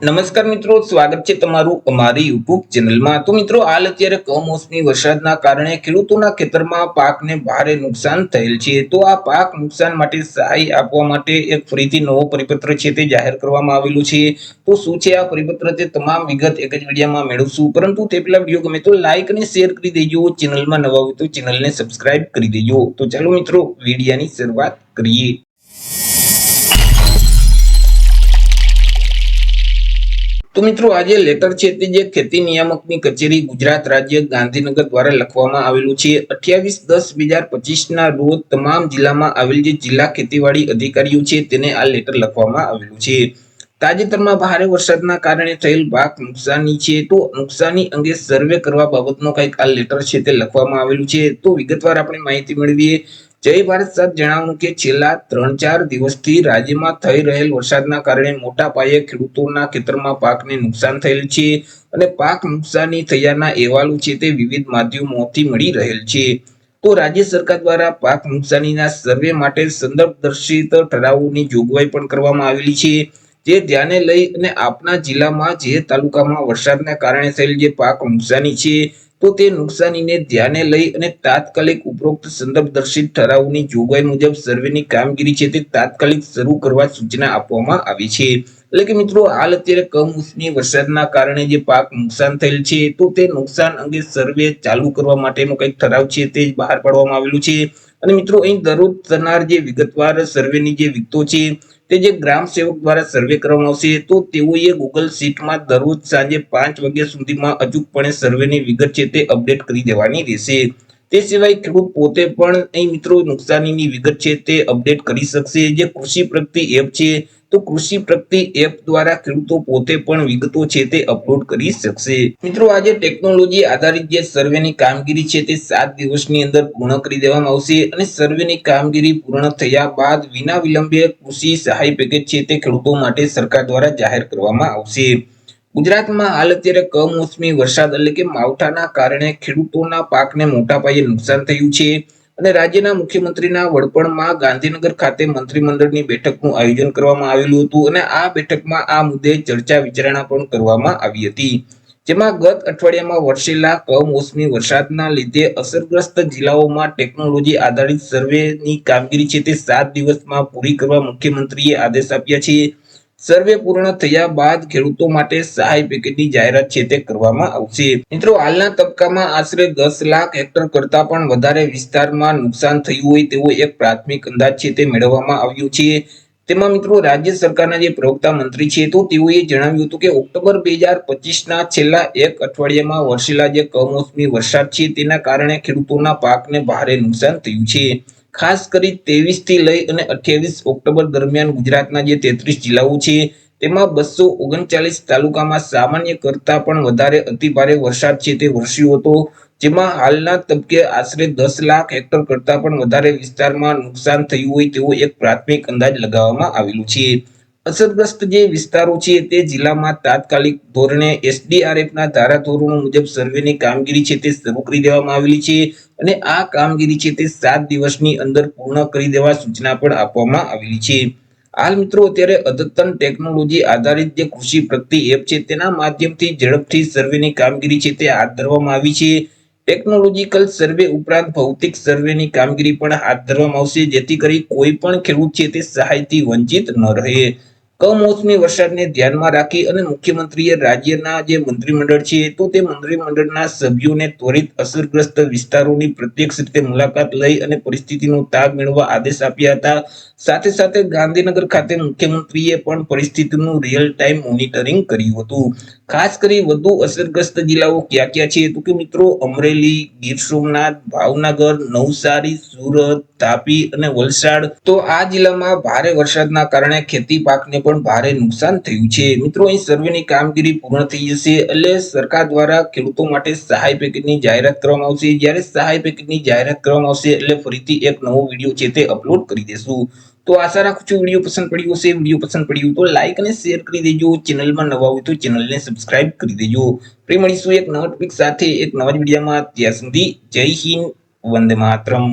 નમસ્કાર મિત્રો, સ્વાગત છે તમારું અમારી યુટ્યુબ ચેનલમાં. તો મિત્રો, હાલ અત્યારે કમોસમી વરસાદના કારણે ખેડૂતોના ખેતરમાં પાકને ભારે નુકસાન થયેલ છે. તો આ પાક નુકસાન માટે સહાય આપવા માટે એક ફરીથી નવો પરિપત્ર છે તે જાહેર કરવામાં આવેલું છે. તો શું છે આ પરિપત્ર? તે તમામ વિગત એક જ વિડીયોમાં મેળવશું. પરંતુ તે પેલા વીડિયો ગમે તો લાઈક અને શેર કરી દેજો. ચેનલમાં નવા હોય તો ચેનલને સબસ્ક્રાઇબ કરી દેજો. તો ચાલો મિત્રો, વિડીયાની શરૂઆત કરીએ. તો મિત્રો આજે લેટર છે તે જે ખેતી નિયામકની કચેરી ગુજરાત રાજ્ય ગાંધીનગર દ્વારા લખવામાં આવેલું છે. અઠ્યાવીસ દસ બે હજાર પચીસ ના રોજ તમામ જિલ્લામાં આવેલ જે જિલ્લા ખેતીવાડી અધિકારીઓ છે તેને આ લેટર લખવામાં આવેલું છે. તાજેતરમાં ભારે વરસાદના કારણે થયેલ પાક નુકસાની છે તો નુકસાની અંગે સર્વે કરવા બાબતનો કંઈક આ લેટર છે તે લખવામાં આવેલું છે. તો વિગતવાર આપણે માહિતી મેળવીએ. જય ભારત સાથ જણાવ્યું કે છેલ્લા ત્રણ ચાર દિવસથી રાજ્યમાં થઈ રહેલ વરસાદના કારણે મોટા પાયે ખેડૂતોના ખેતરમાં પાકને નુકસાન થયેલ છે અને પાક નુકસાની થયાના અહેવાલો છે તે વિવિધ માધ્યમોથી મળી રહેલ છે. તો રાજ્ય સરકાર દ્વારા પાક નુકસાનીના સર્વે માટે સંદર્ભ દર્શિત ઠરાવોની જોગવાઈ પણ કરવામાં આવેલી છે. જે ધ્યાને લઈ અને આપના જિલ્લામાં જે તાલુકામાં વરસાદના કારણે થયેલ જે પાક નુકસાની છે તો તે નુકસાનીને ધ્યાને લઈ અને તાત્કાલિક ઉપરોક્ત સંદર્ભ દર્શિત ઠરાવની જોગવાઈ મુજબ સર્વેની કામગીરી છે તે તાત્કાલિક શરૂ કરવા સૂચના આપવામાં આવી છે. એટલે કે મિત્રો, હાલ અત્યારે કમોસમી વરસાદના કારણે જે પાક નુકસાન થયેલ છે, તો તે નુકસાન અંગે સર્વે ચાલુ કરવા માટેનો કંઈક ઠરાવ છે તે બહાર પાડવામાં આવેલું છે. અને મિત્રો, અહીં દરરોજ થનાર જે વિગતવાર સર્વેની જે વિગતો છે, તે જે ગ્રામ સેવક દ્વારા સર્વે કરવામાં આવશે, તો તેઓએ ગૂગલ શીટમાં દરરોજ સાંજે પાંચ વાગ્યા સુધીમાં અચૂકપણે સર્વેની વિગત છે તે અપડેટ કરી દેવાની રહેશે. તે સિવાય ખેડૂત પોતે પણ અહીં મિત્રો નુકસાનીની વિગત છે તે અપડેટ કરી શકશે. જે કૃષિ પ્રગતિ એપ છે તો કૃષિ પ્રગતિ એપ દ્વારા ખેડૂતો પોતે પણ વિગતો છે તે અપલોડ કરી શકશે. મિત્રો, આજે ટેકનોલોજી આધારિત જે સર્વેની કામગીરી છે તે સાત દિવસની અંદર પૂર્ણ કરી દેવામાં આવશે અને સર્વેની કામગીરી પૂર્ણ થયા બાદ વિના વિલંબે કૃષિ સહાય પેકેજ છે તે ખેડૂતો માટે સરકાર દ્વારા જાહેર કરવામાં આવશે. ગુજરાતમાં હાલ અત્યારે કમોસમી વરસાદ એટલે કે માવઠાના કારણે ખેડૂતોના પાકને મોટા પાયે નુકસાન થયું છે. અને રાજ્યના મુખ્યમંત્રીના વડપણમાં ગાંધીનગર ખાતે મંત્રીમંડળની બેઠકનું આયોજન કરવામાં આવેલું હતું અને આ બેઠકમાં આ મુદ્દે ચર્ચા વિચારણા પણ કરવામાં આવી હતી. જેમાં ગત અઠવાડિયામાં વરસેલા કમોસમી વરસાદના લીધે અસરગ્રસ્ત જિલ્લાઓમાં ટેકનોલોજી આધારિત સર્વેની કામગીરી છે તે સાત દિવસમાં પૂરી કરવા મુખ્યમંત્રીએ આદેશ આપ્યા છે. સર્વે પૂર્ણ થયા બાદ ખેડૂતો માટે સહાય પેકેજની જાહેરાત છે તે કરવામાં આવશે. મિત્રો, હાલના તબક્કામાં આશરે દસ લાખ હેક્ટર કરતા પણ વધારે વિસ્તારમાં નુકસાન થયું હોય તેવો એક પ્રાથમિક અંદાજ છે તે મેળવવામાં આવ્યો છે. તેમાં મિત્રો, રાજ્ય સરકારના જે પ્રવક્તા મંત્રી છે તો તેઓએ જણાવ્યું હતું કે ઓક્ટોબર બે હજાર પચીસના છેલ્લા એક અઠવાડિયામાં વરસેલા જે કમોસમી વરસાદ છે તેના કારણે ખેડૂતોના પાકને ભારે નુકસાન થયું છે. ખાસ કરી ત્રેવીસથી લઈ અને અઠ્યાવીસ ઓક્ટોબર દરમિયાન ગુજરાતના જે તેત્રીસ જિલ્લાઓ છે, તેમાં બસો ઓગણચાલીસ તાલુકામાં સામાન્ય કરતા પણ વધારે અતિભારે વરસાદ છે તે વરસ્યો હતો. જેમાં હાલના તબકે આશરે દસ લાખ હેક્ટર કરતા પણ વધારે વિસ્તારમાં નુકસાન થયું હોય તેવો એક પ્રાથમિક અંદાજ લગાવવામાં આવેલું છે. અસરગ્રસ્ત જે વિસ્તારો છે તે જિલ્લામાં તાત્કાલિક ધોરણે એસડીઆરએફના ધારાધોરણો મુજબ સર્વેની કામગીરી છે તે શરૂ કરી દેવામાં આવેલી છે. અને આ કામગીરી છે તે સાત દિવસની અંદર પૂર્ણ કરી દેવા સૂચના પણ આપવામાં આવેલી છે. હાલ મિત્રો અત્યારે અદ્યતન ટેકનોલોજી આધારિત જે કૃષિ પ્રગતિ એપ છે તેના માધ્યમથી ઝડપથી સર્વેની કામગીરી છે તે હાથ ધરવામાં આવી છે. ટેકનોલોજીકલ સર્વે ઉપરાંત ભૌતિક સર્વેની કામગીરી પણ હાથ ધરવામાં આવશે, જેથી કરી કોઈ પણ ખેડૂત છે તે સહાયથી વંચિત ન રહે. કમોસમી વરસાદને ધ્યાનમાં રાખી અને મુખ્યમંત્રીએ રાજ્યના જે મંત્રીમંડળ છે, તો તે મંત્રીમંડળના સભ્યોને ત્વરિત અસરગ્રસ્ત વિસ્તારોની પ્રત્યક્ષ રીતે મુલાકાત લઈ અને પરિસ્થિતિનો તાગ મેળવવા આદેશ આપ્યા હતા. સાથે સાથે ગાંધીનગર ખાતે મુખ્યમંત્રીએ પણ પરિસ્થિતિનું રિયલ ટાઈમ મોનિટરિંગ કર્યું હતું. ખાસ કરી વધુ અસરગ્રસ્ત જિલ્લાઓ ક્યાં ક્યાં છે? તો કે મિત્રો, અમરેલી, ગીર સોમનાથ, ભાવનગર, નવસારી, સુરત, તાપી અને વલસાડ. તો આ જિલ્લામાં ભારે વરસાદના કારણે ખેતી પાકને પણ ભારે નુકસાન થયું છે. મિત્રો, અહીં સર્વેની કામગીરી પૂર્ણ થઈ જશે એટલે સરકાર દ્વારા ખેડૂતો માટે સહાય પેકેજની જાહેરાત કરવામાં આવશે. જ્યારે સહાય પેકેજની જાહેરાત કરવામાં આવશે એટલે ફરીથી એક નવો વીડિયો છે તે અપલોડ કરી દેશું. તો આશા રાખું છું વીડિયો પસંદ પડ્યો હશે. વીડિયો પસંદ પડ્યું તો લાઈક અને શેર કરી દેજો. ચેનલમાં નવા હોય તો ચેનલને સબસ્ક્રાઇબ કરી દેજો. ફરી મળીશું એક નવા ટોપિક સાથે એક નવા જ વિડીયોમાં. ત્યાં સુધી જય હિન્દ, વંદે માતરમ.